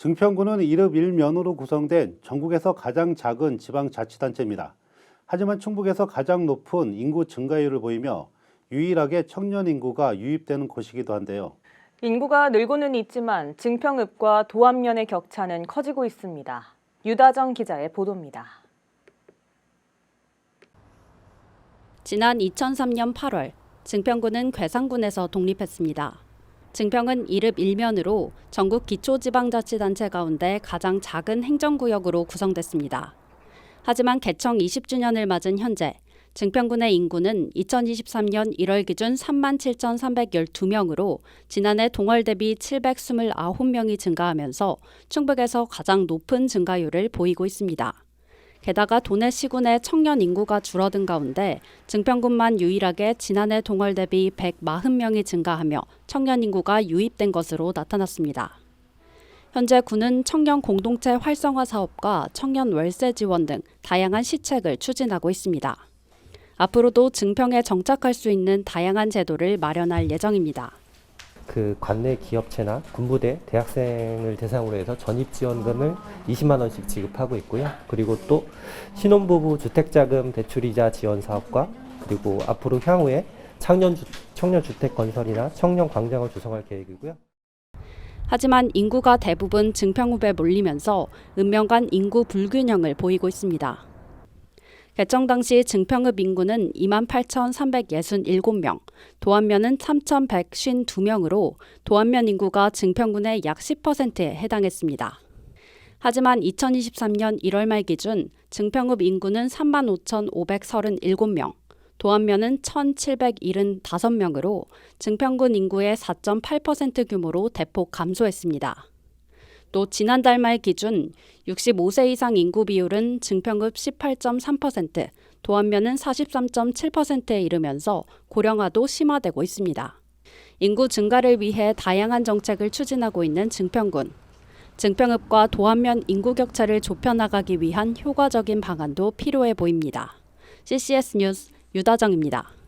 증평군은 1읍 1면으로 구성된 전국에서 가장 작은 지방자치단체입니다. 하지만 충북에서 가장 높은 인구 증가율을 보이며 유일하게 청년 인구가 유입되는 곳이기도 한데요. 인구가 늘고는 있지만 증평읍과 도안면의 격차는 커지고 있습니다. 유다정 기자의 보도입니다. 지난 2003년 8월 증평군은 괴산군에서 독립했습니다. 증평은 1읍 1면으로 전국 기초지방자치단체 가운데 가장 작은 행정구역으로 구성됐습니다. 하지만 개청 20주년을 맞은 현재 증평군의 인구는 2023년 1월 기준 3만 7,312명으로 지난해 동월 대비 729명이 증가하면서 충북에서 가장 높은 증가율을 보이고 있습니다. 게다가 도내 시군의 청년 인구가 줄어든 가운데 증평군만 유일하게 지난해 동월 대비 140명이 증가하며 청년 인구가 유입된 것으로 나타났습니다. 현재 군은 청년 공동체 활성화 사업과 청년 월세 지원 등 다양한 시책을 추진하고 있습니다. 앞으로도 증평에 정착할 수 있는 다양한 제도를 마련할 예정입니다. 그 관내 기업체나 군부대, 대학생을 대상으로 해서 전입 지원금을 20만 원씩 지급하고 있고요. 그리고 또 신혼부부 주택자금 대출이자 지원 사업과 그리고 앞으로 향후에 청년 주, 청년 주택 건설이나 청년 광장을 조성할 계획이고요. 하지만 인구가 대부분 증평읍에 몰리면서 읍면 간 인구 불균형을 보이고 있습니다. 개정 당시 증평읍 인구는 28,367명, 도안면은 3,152명으로 도안면 인구가 증평군의 약 10%에 해당했습니다. 하지만 2023년 1월 말 기준 증평읍 인구는 35,537명, 도안면은 1,775명으로 증평군 인구의 4.8% 규모로 대폭 감소했습니다. 또 지난달 말 기준 65세 이상 인구 비율은 증평읍 18.3%, 도안면은 43.7%에 이르면서 고령화도 심화되고 있습니다. 인구 증가를 위해 다양한 정책을 추진하고 있는 증평군. 증평읍과 도안면 인구 격차를 좁혀 나가기 위한 효과적인 방안도 필요해 보입니다. CCS 뉴스 유다정입니다.